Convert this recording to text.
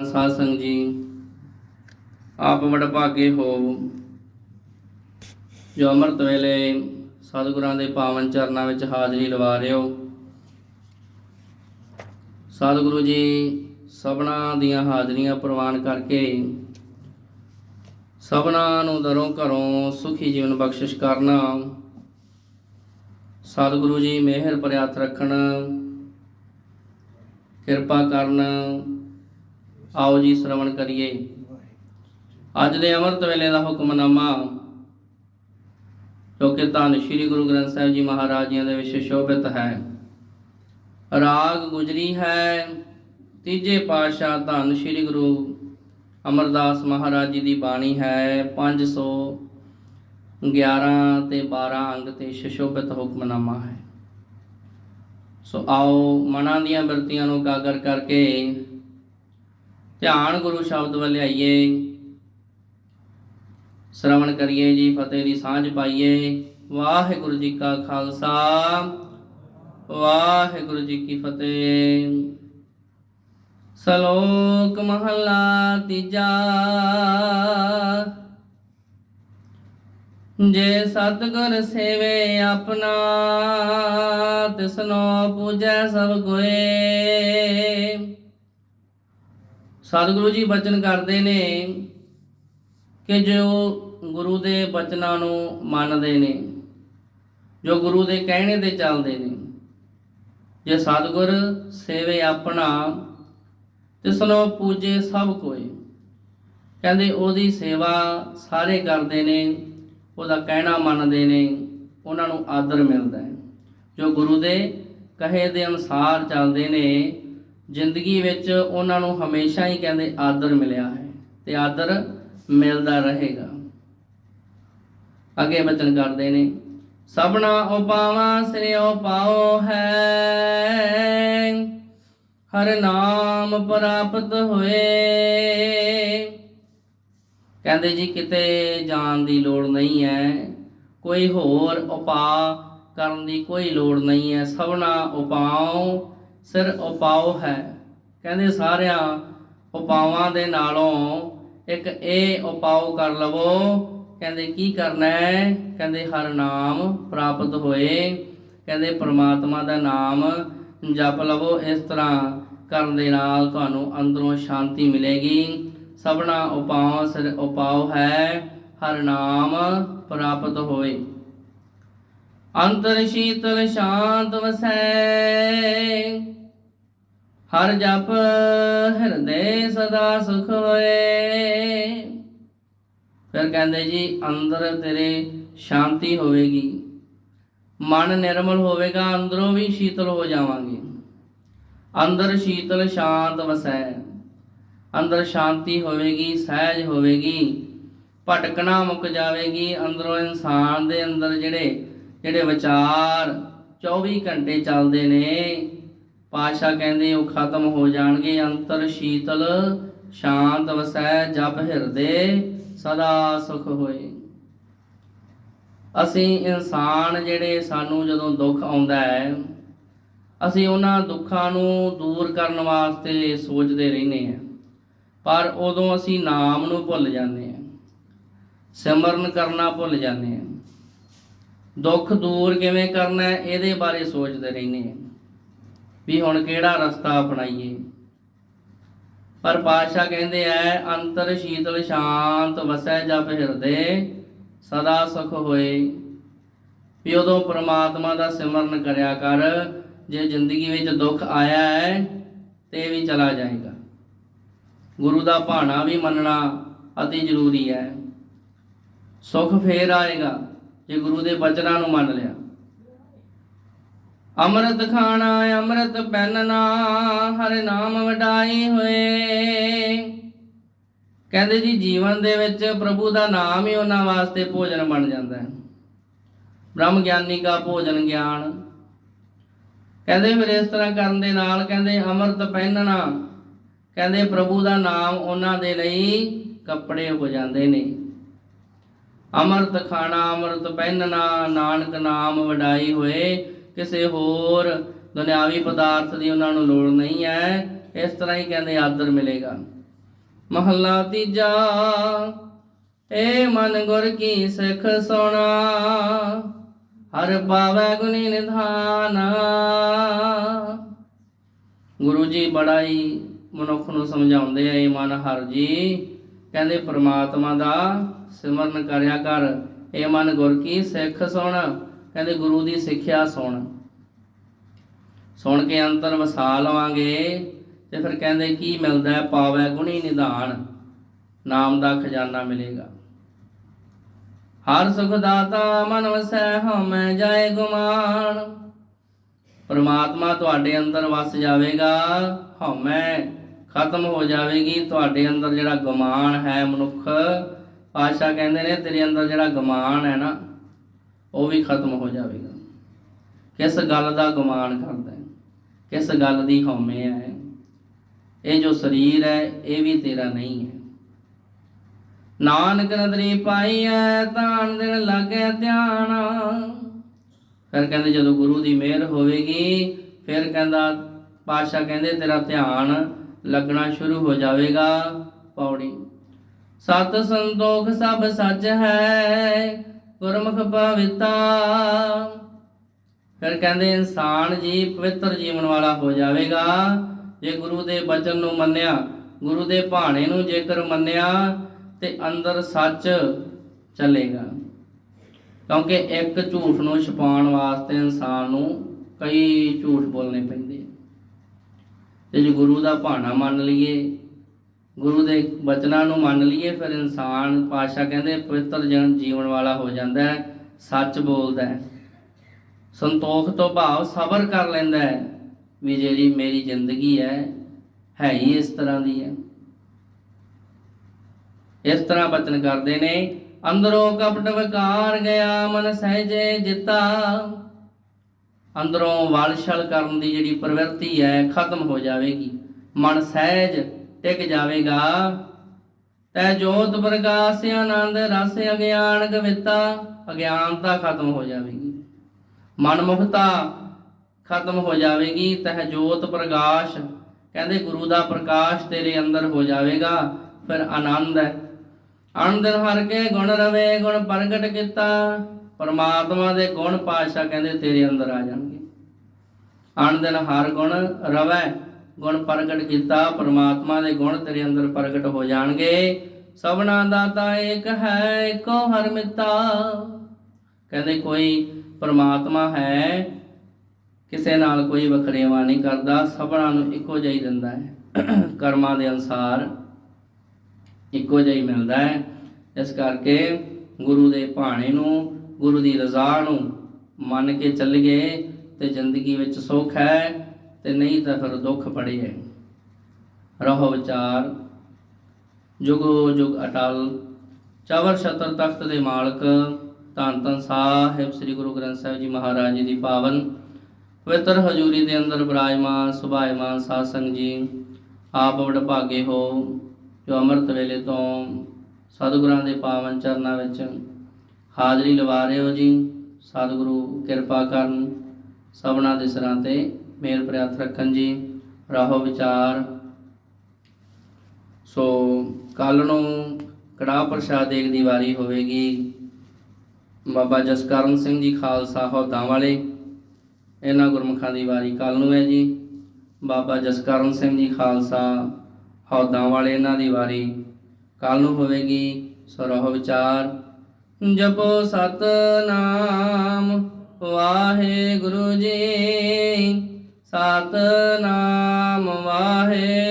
ਸਾਧ ਸੰਗ ਜੀ, ਆਪ ਵਡਭਾਗੇ ਹੋ ਜੋ ਅੰਮ੍ਰਿਤ ਵੇਲੇ ਸਤਿਗੁਰਾਂ ਦੇ ਪਾਵਨ ਚਰਨਾਂ ਵਿੱਚ ਹਾਜ਼ਰੀ ਲਵਾ ਰਹੇ। ਹੋ ਸਤਿਗੁਰੂ ਜੀ, ਸਭਨਾ ਦੀਆਂ ਹਾਜ਼ਰੀਆਂ ਪ੍ਰਵਾਨ ਕਰਕੇ ਸਭਨਾ ਨੂੰ ਦਰੋਂ ਘਰੋਂ ਸੁਖੀ ਜੀਵਨ ਬਖਸ਼ਿਸ਼ ਕਰਨਾ, ਸਤਿਗੁਰੂ ਜੀ ਮਿਹਰ ਭਰਿਆ ਰੱਖਣ, ਕਿਰਪਾ ਕਰਨ ਆਓ ਜੀ ਸ੍ਰਵਣ ਕਰੀਏ। ਅੱਜ ਦੇ ਅੰਮ੍ਰਿਤ ਵੇਲੇ ਦਾ ਹੁਕਮਨਾਮਾ ਜੋ ਕਿ ਧੰਨ ਸ਼੍ਰੀ ਗੁਰੂ ਗ੍ਰੰਥ ਸਾਹਿਬ ਜੀ ਮਹਾਰਾਜ ਜੀ ਦੇ ਵਿੱਚ ਸ਼ੋਭਿਤ ਹੈ। ਰਾਗ ਗੁਜਰੀ ਹੈ, ਤੀਜੇ ਪਾਤਸ਼ਾਹ ਧੰਨ ਸ਼੍ਰੀ ਗੁਰੂ ਅਮਰਦਾਸ ਮਹਾਰਾਜ ਜੀ ਦੀ ਬਾਣੀ ਹੈ 511 ਤੇ 12 ਅੰਗ ਤੇ ਸ਼ੋਭਿਤ ਹੁਕਮਨਾਮਾ ਹੈ। ਸੋ ਆਓ ਮਨਾਂ ਦੀਆਂ ਬਿਰਤੀਆਂ ਨੂੰ ਕਾਗਰ ਕਰਕੇ ਧਿਆਨ ਗੁਰੂ ਸ਼ਬਦ ਵੱਲ ਆਈਏ ਸ਼ਰਵਣ ਕਰੀਏ ਜੀ, ਫਤਿਹ ਦੀ ਸਾਂਝ ਪਾਈਏ। ਵਾਹਿਗੁਰੂ ਜੀ ਕਾ ਖਾਲਸਾ, ਵਾਹਿਗੁਰੂ ਜੀ ਕੀ ਫਤਿਹ। ਸ਼ਲੋਕ ਮਹਲਾ ਤੀਜਾ। ਜੇ ਸਤਗੁਰ ਸੇਵੇ ਆਪਣਾ, ਤਿਸਨੋ ਪੂਜੈ ਸਭ ਕੋਏ ਸਤਿਗੁਰੂ ਜੀ ਬਚਨ ਕਰਦੇ ਨੇ ਕਿ ਜੋ ਗੁਰੂ ਦੇ ਬਚਨਾਂ ਨੂੰ ਮੰਨਦੇ ਨੇ, ਜੋ ਗੁਰੂ ਦੇ ਕਹਿਣੇ ਤੇ ਚੱਲਦੇ ਨੇ, ਜੇ ਸਤਿਗੁਰ ਸੇਵੇ ਆਪਣਾ, ਤਿਸਨੋ ਪੂਜੇ ਸਭ ਕੋਈ ਕਹਿੰਦੇ ਉਹਦੀ ਸੇਵਾ ਸਾਰੇ ਕਰਦੇ ਨੇ, ਉਹਦਾ ਕਹਿਣਾ ਮੰਨਦੇ ਨੇ, ਉਹਨਾਂ ਨੂੰ ਆਦਰ ਮਿਲਦਾ ਹੈ। ਜੋ ਗੁਰੂ ਦੇ ਕਹੇ ਦੇ ਅਨੁਸਾਰ ਚੱਲਦੇ ਨੇ ਜ਼ਿੰਦਗੀ ਵਿੱਚ ਉਹਨਾਂ ਨੂੰ ਹਮੇਸ਼ਾ ਹੀ ਕਹਿੰਦੇ ਆਦਰ ਮਿਲਿਆ ਹੈ ਤੇ ਆਦਰ ਮਿਲਦਾ ਰਹੇਗਾ। ਅੱਗੇ ਬਚਨ ਕਰਦੇ ਨੇ, ਸਭਨਾ ਉਪਾਵਾਂ ਸਿਰਿਓ ਪਾਓ ਹੈ। ਹਰ ਨਾਮ ਪ੍ਰਾਪਤ ਹੋਏ। ਕਹਿੰਦੇ ਜੀ, ਕਿਤੇ ਜਾਣ ਦੀ ਲੋੜ ਨਹੀਂ ਹੈ। ਕੋਈ ਹੋਰ ਉਪਾਅ ਕਰਨ ਦੀ ਕੋਈ ਲੋੜ ਨਹੀਂ ਹੈ। ਸਭਨਾ ਉਪਾਉ ਸਿਰ ਉਪਾਉ ਹੈ। ਕਹਿੰਦੇ ਸਾਰਿਆਂ ਉਪਾਵਾਂ ਦੇ ਨਾਲੋਂ ਇੱਕ ਇਹ ਉਪਾਉ ਕਰ ਲਵੋ। ਕਹਿੰਦੇ ਕੀ ਕਰਨਾ ਹੈ? ਕਹਿੰਦੇ ਹਰ ਨਾਮ ਪ੍ਰਾਪਤ ਹੋਏ। ਕਹਿੰਦੇ ਪ੍ਰਮਾਤਮਾ ਦਾ ਨਾਮ ਜਪ ਲਵੋ। ਇਸ ਤਰ੍ਹਾਂ ਕਰਨ ਦੇ ਨਾਲ ਤੁਹਾਨੂੰ ਅੰਦਰੋਂ ਸ਼ਾਂਤੀ ਮਿਲੇਗੀ। ਸਭਨਾ ਉਪਾਉ ਸਿਰ ਉਪਾਉ ਹੈ। ਹਰ ਨਾਮ ਪ੍ਰਾਪਤ ਹੋਏ। ਅੰਤਰ ਸ਼ੀਤਲ ਸ਼ਾਂਤ ਵਸੈ। ਹਰ ਜਪ ਹਿਰਦੇ ਸਦਾ ਸੁਖ ਹੋਏ। ਫਿਰ ਕਹਿੰਦੇ ਜੀ, ਅੰਦਰ ਤੇਰੇ ਸ਼ਾਂਤੀ ਹੋਵੇਗੀ। ਮਨ ਨਿਰਮਲ ਹੋਵੇਗਾ, ਅੰਦਰੋਂ ਵੀ ਸ਼ੀਤਲ ਹੋ ਜਾਵਾਂਗੇ। ਅੰਦਰ ਸ਼ੀਤਲ ਸ਼ਾਂਤ ਵਸੈ। ਅੰਦਰ ਸ਼ਾਂਤੀ ਹੋਵੇਗੀ, ਸਹਿਜ ਹੋਵੇਗੀ। ਭਟਕਣਾ ਮੁੱਕ ਜਾਵੇਗੀ। ਅੰਦਰੋਂ ਇਨਸਾਨ ਦੇ ਅੰਦਰ ਜਿਹੜੇ ਜਿਹੜੇ ਵਿਚਾਰ 24 ਘੰਟੇ ਚੱਲਦੇ ਨੇ ਪਾਸ਼ਾ ਕਹਿੰਦੇ ਉਹ ਖਤਮ ਹੋ ਜਾਣਗੇ, ਅੰਤਰ ਸ਼ੀਤਲ ਸ਼ਾਂਤ ਵਸੈ ਜਪ ਹਿਰਦੇ ਸਦਾ ਸੁਖ ਹੋਏ। ਅਸੀਂ ਇਨਸਾਨ ਜਿਹੜੇ ਸਾਨੂੰ ਜਦੋਂ ਦੁੱਖ ਆਉਂਦਾ ਹੈ, ਅਸੀਂ ਉਹਨਾਂ ਦੁੱਖਾਂ ਨੂੰ ਦੂਰ ਕਰਨ ਵਾਸਤੇ ਸੋਚਦੇ ਰਹਿੰਦੇ ਹਾਂ, ਪਰ ਉਦੋਂ ਅਸੀਂ ਨਾਮ ਨੂੰ ਭੁੱਲ ਜਾਂਦੇ ਹਾਂ, ਸਿਮਰਨ ਕਰਨਾ ਭੁੱਲ ਜਾਂਦੇ ਹਾਂ। ਦੁੱਖ ਦੂਰ ਕਿਵੇਂ ਕਰਨਾ ਇਹਦੇ ਬਾਰੇ ਸੋਚਦੇ ਰਹਿੰਦੇ ਹਾਂ। ਵੀ ਹੁਣ ਕਿਹੜਾ ਰਸਤਾ ਅਪਣਾਈਏ? ਪਰ ਪਾਤਸ਼ਾਹ ਕਹਿੰਦੇ ਐ, ਅੰਤਰ ਸ਼ੀਤਲ ਸ਼ਾਂਤ ਵਸੈ ਜਪ ਹਿਰਦੇ, ਸਦਾ ਸੁਖ ਹੋਏ। ਵੀ ਉਦੋਂ ਪ੍ਰਮਾਤਮਾ ਦਾ ਸਿਮਰਨ ਕਰਿਆ ਕਰ, ਜੇ ਜ਼ਿੰਦਗੀ ਵਿੱਚ ਦੁੱਖ ਆਇਆ ਹੈ ਤੇ ਵੀ ਚਲਾ ਜਾਏਗਾ। ਗੁਰੂ ਦਾ ਭਾਣਾ ਵੀ ਮੰਨਣਾ ਅਤੀ ਜ਼ਰੂਰੀ ਹੈ ਸੁਖ ਫੇਰ ਆਏਗਾ, ਜੇ ਗੁਰੂ ਦੇ ਬਚਨਾਂ ਨੂੰ ਮੰਨ ਲਿਆ। ਅੰਮ੍ਰਿਤ ਖਾਣਾ, ਅੰਮ੍ਰਿਤ ਪਹਿਨਣਾ, ਹਰ ਨਾਮ ਵਡਾਈ ਹੋਏ। ਕਹਿੰਦੇ ਜੀ, ਜੀਵਨ ਦੇ ਵਿੱਚ ਪ੍ਰਭੂ ਦਾ ਨਾਮ ਹੀ ਉਹਨਾਂ ਵਾਸਤੇ ਭੋਜਨ ਬਣ ਜਾਂਦਾ ਹੈ। ਬ੍ਰਹਮ ਗਿਆਨੀ ਦਾ ਭੋਜਨ ਗਿਆਨ। ਕਹਿੰਦੇ ਫਿਰ ਇਸ ਤਰ੍ਹਾਂ ਕਰਨ ਦੇ ਨਾਲ ਕਹਿੰਦੇ ਅੰਮ੍ਰਿਤ ਪਹਿਨਣਾ, ਕਹਿੰਦੇ ਪ੍ਰਭੂ ਦਾ ਨਾਮ ਉਹਨਾਂ ਦੇ ਲਈ ਕੱਪੜੇ ਹੋ ਜਾਂਦੇ ਨੇ। ਅੰਮ੍ਰਿਤ ਖਾਣਾ, ਅੰਮ੍ਰਿਤ ਪਹਿਨਣਾ, ਨਾਨਕ ਨਾਮ ਵਡਾਈ ਹੋਏ। ਕਿਸੇ ਹੋਰ ਦੁਨਿਆਵੀ ਪਦਾਰਥ ਦੀ ਉਹਨਾਂ ਨੂੰ ਲੋੜ ਨਹੀਂ ਹੈ, ਇਸ ਤਰ੍ਹਾਂ ਹੀ ਕਹਿੰਦੇ ਆਦਰ ਮਿਲੇਗਾ। ਮਹੱਲਾ ਤੀਜਾ, ਏ ਮਨ ਗੁਰ ਕੀ ਸਿੱਖ ਸੁਣਾ, ਹਰ ਪਾਵੈ ਗੁਣੀ ਨਿਧਾਨ। ਗੁਰੂ ਜੀ ਬੜਾ ਹੀ ਮਨੁੱਖ ਨੂੰ ਸਮਝਾਉਂਦੇ ਆ ਇਹ ਮਨ ਹਰ ਜੀ, ਕਹਿੰਦੇ ਪ੍ਰਮਾਤਮਾ ਦਾ ਸਿਮਰਨ ਕਰਿਆ ਕਰ ਇਹ ਮਨ ਗੁਰ ਕੀ ਸਿੱਖ ਸੁਣ। ਕਹਿੰਦੇ ਗੁਰੂ ਦੀ ਸਿੱਖਿਆ ਸੁਣ। ਸੁਣ ਕੇ ਅੰਤਰ ਵਸਾ ਲਵਾਂਗੇ ਤੇ ਫਿਰ ਕਹਿੰਦੇ ਕੀ ਮਿਲਦਾ ਹੈ? ਪਾਵੈ ਗੁਣੀ ਨਿਧਾਨ, ਨਾਮ ਦਾ ਖਜ਼ਾਨਾ ਮਿਲੇਗਾ। ਹਰ ਸੁਖ ਦਾਤਾ ਮਨ ਵਸੈ ਹਉਮੈ ਜਾਏ ਗੁਮਾਨ, ਪਰਮਾਤਮਾ ਤੁਹਾਡੇ ਅੰਦਰ ਵਸ ਜਾਵੇਗਾ, ਹਉਮੈ ਖਤਮ ਹੋ ਜਾਵੇਗੀ। ਤੁਹਾਡੇ ਅੰਦਰ ਜਿਹੜਾ ਗੁਮਾਨ ਹੈ ਮਨੁੱਖ ਆਸ਼ਾ ਕਹਿੰਦੇ ਨੇ ਤੇਰੇ ਅੰਦਰ ਜਿਹੜਾ ਗੁਮਾਨ ਹੈ ਨਾ ਉਹ ਵੀ ਖਤਮ ਹੋ ਜਾਵੇਗਾ। ਕਿਸ ਗੱਲ ਦਾ ਗੁਮਾਨ ਕਰਦਾ ਹੈ? ਕਿਸ ਗੱਲ ਦੀ ਹਉਮੈ ਹੈ? ਇਹ ਜੋ ਸਰੀਰ ਹੈ, ਇਹ ਵੀ ਤੇਰਾ ਨਹੀਂ ਹੈ। ਨਾਨਕ ਨਦਰੀ ਪਾਈਐ ਤਾਣ ਦਿਨ ਲਾਗੇ ਧਿਆਨ। ਫਿਰ ਕਹਿੰਦੇ, ਜਦੋਂ ਗੁਰੂ ਦੀ ਮਿਹਰ ਹੋਵੇਗੀ, ਫਿਰ ਕਹਿੰਦਾ ਪਾਸ਼ਾ ਕਹਿੰਦੇ, ਤੇਰਾ ਧਿਆਨ ਲੱਗਣਾ ਸ਼ੁਰੂ ਹੋ ਜਾਵੇਗਾ, ਪੌੜੀ। ਸਤ ਸੰਤੋਖ ਸਭ ਸੱਚ ਹੈ ਗੁਰਮੁਖ ਪਵਿੱਤਾ ਫਿਰ ਕਹਿੰਦੇ, ਇਨਸਾਨ ਜੀ ਪਵਿੱਤਰ ਜੀਵਨ ਵਾਲਾ ਹੋ ਜਾਵੇਗਾ। ਜੇ ਗੁਰੂ ਦੇ ਬਚਨ ਨੂੰ ਮੰਨਿਆ, ਗੁਰੂ ਦੇ ਭਾਣੇ ਨੂੰ ਜੇਕਰ ਮੰਨਿਆ, ਤੇ ਅੰਦਰ ਸੱਚ ਚੱਲੇਗਾ। ਕਿਉਂਕਿ ਇੱਕ ਝੂਠ ਨੂੰ ਛੁਪਾਉਣ ਵਾਸਤੇ ਇਨਸਾਨ ਨੂੰ ਕਈ ਝੂਠ ਬੋਲਣੇ ਪੈਂਦੇ ਤੇ ਜੇ ਗੁਰੂ ਦਾ ਭਾਣਾ ਮੰਨ ਲਈਏ ਗੁਰੂ ਦੇ ਬਚਨਾਂ ਨੂੰ ਮੰਨ ਲਈਏ, ਫਿਰ ਇਨਸਾਨ ਪਾਸ਼ਾ ਕਹਿੰਦੇ, ਪਵਿੱਤਰ ਜਨ ਜੀਵਨ ਵਾਲਾ ਹੋ ਜਾਂਦਾ ਹੈ, ਸੱਚ ਬੋਲਦਾ ਹੈ। ਸੰਤੋਖ ਤੋਂ ਭਾਵ ਸਬਰ ਕਰ ਲੈਂਦਾ ਹੈ, ਵੀ ਜਿਹੜੀ ਮੇਰੀ ਜ਼ਿੰਦਗੀ ਹੈ ਹੈ ਹੀ ਇਸ ਤਰ੍ਹਾਂ ਦੀ ਹੈ। ਇਸ ਤਰ੍ਹਾਂ ਬਚਨ ਕਰਦੇ ਨੇ, ਅੰਦਰੋਂ ਕਪਟ ਵਿਕਾਰ ਗਿਆ, ਮਨ ਸਹਿਜੇ ਜਿਤਾ। ਅੰਦਰੋਂ ਵਲਛਲ ਕਰਨ ਦੀ ਜਿਹੜੀ ਪ੍ਰਵਿਰਤੀ ਹੈ, ਖਤਮ ਹੋ ਜਾਵੇਗੀ। ਮਨ ਸਹਿਜ ਟਿਕ ਜਾਵੇਗਾ। ਤੈ ਜੋਤ ਪ੍ਰਕਾਸ਼ ਆਨੰਦ ਰਸ ਅਗਿਆਨ ਕਵਿਤਾ ਅਗਿਆਨਤਾ ਖਤਮ ਹੋ ਜਾਵੇਗੀ। ਮਨਮੁਖਤਾ ਖਤਮ ਹੋ ਜਾਵੇਗੀ, ਤਹ ਜੋਤ ਪ੍ਰਕਾਸ਼। ਕਹਿੰਦੇ ਗੁਰੂ ਦਾ ਪ੍ਰਕਾਸ਼ ਤੇਰੇ ਅੰਦਰ ਹੋ ਜਾਵੇਗਾ, ਫਿਰ ਆਨੰਦ ਹੈ। ਆਨੰਦ ਹਰ ਕੇ ਗੁਣ ਰਵੇ, ਗੁਣ ਪ੍ਰਗਟ ਕੀਤਾ। ਪਰਮਾਤਮਾ ਦੇ ਗੁਣ ਪਾਸ਼ਾ ਕਹਿੰਦੇ ਤੇਰੇ ਅੰਦਰ ਆ ਜਾਣਗੇ। ਅਣਦਿਨ ਹਰ ਗੁਣ ਰਵੈ। ਗੁਣ ਪ੍ਰਗਟ ਕੀਤਾ, ਪਰਮਾਤਮਾ ਦੇ ਗੁਣ ਤੇਰੇ ਅੰਦਰ ਪ੍ਰਗਟ ਹੋ ਜਾਣਗੇ। ਸਭਨਾ ਦਾਤਾ ਏਕ ਹੈ, ਇੱਕੋ ਹਰ ਮਿੱਤਾ। ਕਹਿੰਦੇ ਕੋਈ ਪਰਮਾਤਮਾ ਹੈ, ਕਿਸੇ ਨਾਲ ਕੋਈ ਵਖਰੇਵਾ ਨਹੀਂ ਕਰਦਾ, ਸਭਨਾਂ ਨੂੰ ਇੱਕੋ ਜਿਹਾ ਹੀ ਦਿੰਦਾ ਹੈ। ਕਰਮਾਂ ਦੇ ਅਨਸਾਰ ਇੱਕੋ ਜਿਹਾ ਹੀ ਮਿਲਦਾ ਹੈ। ਇਸ ਕਰਕੇ ਗੁਰੂ ਦੇ ਭਾਣੇ ਨੂੰ, ਗੁਰੂ ਦੀ ਰਜ਼ਾ ਨੂੰ ਮੰਨ ਕੇ ਚੱਲੀਏ ਤੇ ਜ਼ਿੰਦਗੀ ਵਿੱਚ ਸੁੱਖ ਹੈ। ਤੇ ਨਹੀਂ ਤਾਂ ਫਿਰ ਦੁੱਖ ਬੜੇ ਹੈ। ਰਹੋ ਵਿਚਾਰ, ਜੁਗੋ ਜੁਗ ਅਟਲ। ਚਵਰ ਛਤਰ ਤਖਤ ਦੇ ਮਾਲਕ, ਧੰਨ ਧੰਨ ਸਾਹਿਬ ਸ੍ਰੀ ਗੁਰੂ ਗ੍ਰੰਥ ਸਾਹਿਬ ਜੀ ਮਹਾਰਾਜ ਜੀ ਦੀ ਪਾਵਨ। ਪਵਿੱਤਰ ਹਜ਼ੂਰੀ ਦੇ ਅੰਦਰ ਬਿਰਾਜਮਾਨ ਸੁਭਾਇਮਾਨ ਸਾਧ ਸੰਗ ਜੀ, ਆਪ ਵਡਭਾਗੇ ਹੋ, ਜੋ ਅੰਮ੍ਰਿਤ ਵੇਲੇ ਤੋਂ ਸਤਿਗੁਰਾਂ ਦੇ ਪਾਵਨ ਚਰਨਾਂ ਵਿੱਚ ਹਾਜ਼ਰੀ ਲਵਾ ਰਹੇ ਹੋ ਜੀ। ਸਤਿਗੁਰੂ ਕਿਰਪਾ ਕਰਨ ਸਭਨਾਂ ਦੇ ਸਿਰਾਂ ਤੇ ਮੇਲ ਪ੍ਰਿਆਤ ਰੱਖਣ ਜੀ। ਰਾਹੋ ਵਿਚਾਰ। ਸੋ ਕੱਲ ਨੂੰ ਕੜਾਹ ਪ੍ਰਸ਼ਾਦ ਇੱਕ ਦੀ ਵਾਰੀ ਹੋਵੇਗੀ। ਬਾਬਾ ਜਸਕਰਨ ਸਿੰਘ ਜੀ ਖਾਲਸਾ ਹੌਦਾਂ ਵਾਲੇ। ਇਹਨਾਂ ਗੁਰਮੁਖਾਂ ਦੀ ਵਾਰੀ ਕੱਲ ਨੂੰ ਹੈ ਜੀ। ਬਾਬਾ ਜਸਕਰਨ ਸਿੰਘ ਜੀ ਖਾਲਸਾ ਹੌਦਾਂ ਵਾਲੇ ਇਹਨਾਂ ਦੀ ਵਾਰੀ ਕੱਲ ਨੂੰ ਹੋਵੇਗੀ। ਸੋ ਰਹੋ ਵਿਚਾਰ। ਜਪੋ ਸਤਨਾਮ ਵਾਹਿਗੁਰੂ ਜੀ। ਸਤਨਾਮ ਵਾਹਿ